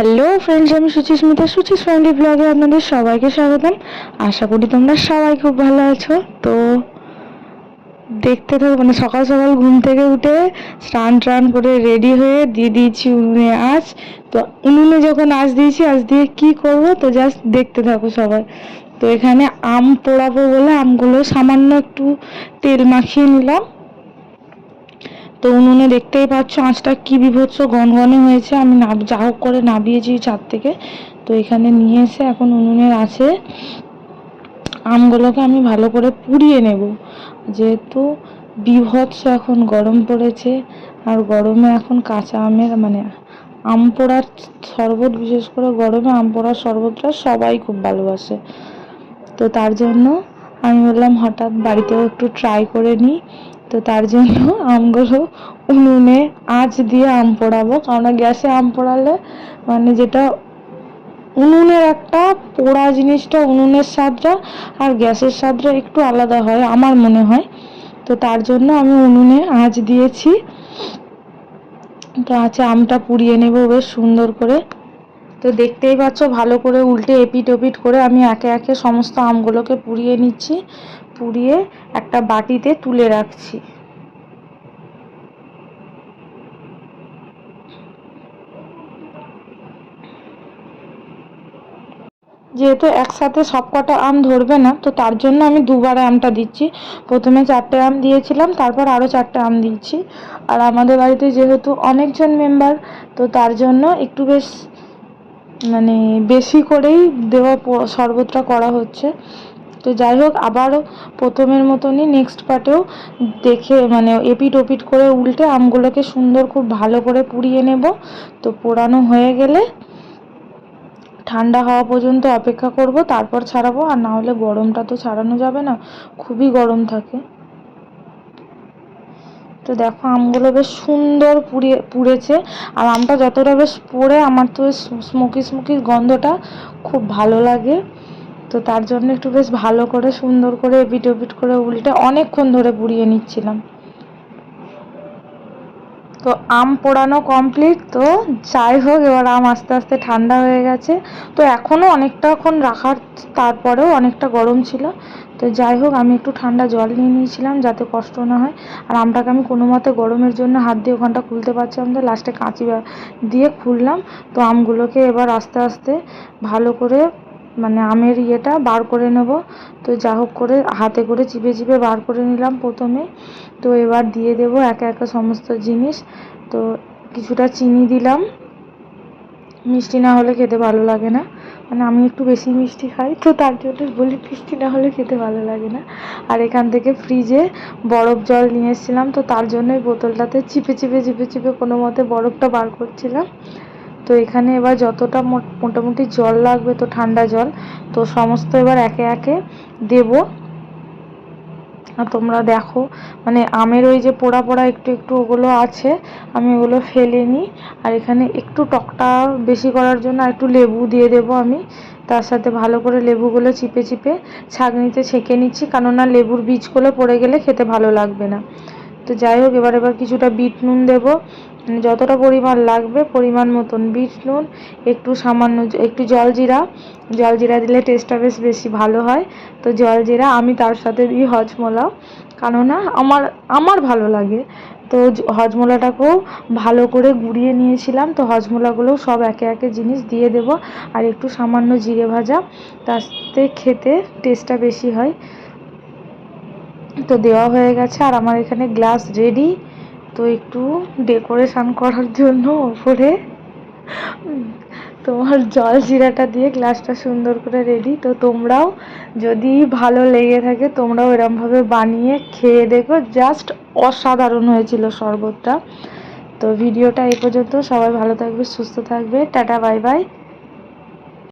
Hello friends আমি Suchismita Suchi's family ব্লগে আপনাদের সবাইকে স্বাগতম। আশা করি তোমরা সবাই খুব ভালো আছো। তো দেখতে থাকো মানে সকাল সকাল ঘুম থেকে উঠে স্নান টান করে রেডি হয়ে দিয়ে দিয়েছি উনুনে আঁচ। তো উনুনে যখন আঁচ দিয়েছি, আঁচ দিয়ে কি করব? তো জাস্ট দেখতে থাকো সবাই। তো এখানে আম পোড়াবো বলে আমগুলো সামান্য একটু তেল মাখিয়ে নিলাম। তো উনুনে দেখতেই পাচ্ছ আঁচটা কি বিভৎস গনগনে হয়েছে। আমি না, যা হোক করে নাবিয়েছি ছাদ থেকে। তো এখানে নিয়ে এসে এখন উনুনের আছে। আমগুলোকে আমি ভালো করে পুড়িয়ে নেব। যেহেতু বিভৎস এখন গরম পড়েছে, আর গরমে এখন কাঁচা আমের মানে আম পোড়ার শরবত, বিশেষ করে গরমে আম পোড়ার শরবতটা সবাই খুব ভালোবাসে। তো তার জন্য আমি বললাম, হঠাৎ বাড়িতেও একটু ট্রাই করে নিই। তো তার জন্য আমগুলো উনুনে আঁচ দিয়ে আম পোড়াবো। কারণ গ্যাসে আম পোড়ালে মানে যেটা উনুনের একটা পোড়া জিনিসটা, উনুনের স্বাদটা আর গ্যাসের স্বাদটা একটু আলাদা হয় আমার মনে হয়। তো তার জন্য আমি উনুনে আঁচ দিয়েছি। তো আছে আমটা পুড়িয়ে নেব বেশ সুন্দর করে। তো দেখতেই পাচ্ছ ভালো করে উল্টে এপিট ওপিট করে আমি একে একে সমস্ত আমগুলোকে পুড়িয়ে নিচ্ছি। পুড়িয়ে একটা বাটিতে তুলে রাখছি। যেহেতু একসাথে সব কটা আম ধরবে না, তো তার জন্য আমি দুবারে আমটা দিচ্ছি। প্রথমে চারটে আম দিয়েছিলাম, তারপর আরও চারটে আম দিচ্ছি। আর আমাদের বাড়িতে যেহেতু অনেকজন মেম্বার, তো তার জন্য একটু বেশ মানে বেশি করেই দেওয়া শরবতটা করা হচ্ছে। তো যাই হোক, আবারও প্রথমের মতনই নেক্সট পার্টেও দেখে মানে এপিট ওপিট করে উল্টে আমগুলোকে সুন্দর খুব ভালো করে পুড়িয়ে নেব। তো পোড়ানো হয়ে গেলে ঠান্ডা হওয়া পর্যন্ত অপেক্ষা করব, তারপর ছাড়াবো। আর না হলে গরমটা তো ছাড়ানো যাবে না, খুবই গরম থাকে। তো দেখো, আমগুলো বেশ সুন্দর পুড়িয়ে, পুড়েছে। আর আমটা যতটা বেশ পড়ে, আমার তো স্মোকি স্মোকি গন্ধটা খুব ভালো লাগে। তো তার জন্য একটু বেশ ভালো করে, সুন্দর করে এপিট ওপিট করে উল্টে অনেকক্ষণ ধরে পুড়িয়ে নিচ্ছিলাম। তো আম পোড়ানো কমপ্লিট তো যাই হোক, এবার আম আস্তে আস্তে ঠান্ডা হয়ে গেছে। তো এখনও অনেকটাক্ষণ রাখার, তারপরেও অনেকটা গরম ছিল। তো যাই হোক, আমি একটু ঠান্ডা জল নিয়ে নিয়েছিলাম যাতে কষ্ট না হয়। আর আমটাকে আমি কোনো মতে গরমের জন্য হাত দিয়ে ওখানটা খুলতে পারছিলাম তো লাস্টে কাঁচি দিয়ে খুললাম। তো আমগুলোকে এবার আস্তে আস্তে ভালো করে মানে আমের ইয়েটা বার করে নেব। তো যা হোক করে হাতে করে চিপে চিপে বার করে নিলাম প্রথমে। তো এবার দিয়ে দেব একে একে সমস্ত জিনিস। তো কিছুটা চিনি দিলাম। মিষ্টি না হলে খেতে ভালো লাগে না। মানে আমি একটু বেশি মিষ্টি খাই, তো তার জন্য বলি মিষ্টি না হলে খেতে ভালো লাগে না। আর এখান থেকে ফ্রিজে বরফ জল নিয়ে এসেছিলাম, তো তার জন্যই বোতলটাতে চিপে চিপে চিপে চিপে কোনো মতে বরফটা বার করছিলাম। তো এখানে এবার যতটা মোটামুটি জল লাগবে তো ঠান্ডা জল, তো সমস্ত এবার একে একে দেব। তোমরা দেখো মানে আমের ওই যে পোড়া পোড়া একটু একটু ওগুলো আছে, আমি ওগুলো ফেলে নিই। আর এখানে একটু টকটা বেশি করার জন্য আর একটু লেবু দিয়ে দেব আমি। তার সাথে ভালো করে লেবুগুলো চিপে চিপে ছাঁকনিতে ছেঁকে নিচ্ছি, কেননা লেবুর বীজগুলো পড়ে গেলে খেতে ভালো লাগবে না। তো যাই হোক, এবার এবার কিছুটা বিট নুন দেবো। মানে যতটা পরিমাণ লাগবে, পরিমাণ মতন বিট নুন, একটু সামান্য একটু জল জিরা। জল জিরা দিলে টেস্টটা বেশ বেশি ভালো হয়। তো জল জিরা, আমি তার সাথে দিই হজমোলা। কেননা আমার আমার ভালো লাগে। তো হজমোলাটাকেও ভালো করে গুঁড়িয়ে নিয়েছিলাম। তো হজমোলাগুলোও সব একে একে জিনিস দিয়ে দেব। আর একটু সামান্য জিরে ভাজা তাতে খেতে টেস্টটা বেশি হয়। তো দেওয়া হয়ে গেছে আর আমার এখানে গ্লাস রেডি তো একটু ডেকোরেশন করার জন্য ওপরে তোমার জল জিরাটা দিয়ে গ্লাসটা সুন্দর করে রেডি তো তোমরাও যদি ভালো লেগে থাকে, তোমরাও এরমভাবে বানিয়ে খেয়ে দেখো। জাস্ট অসাধারণ হয়েছিল শরবতটা। তো ভিডিওটা এই পর্যন্ত। সবাই ভালো থাকবে, সুস্থ থাকবে। Tata bye bye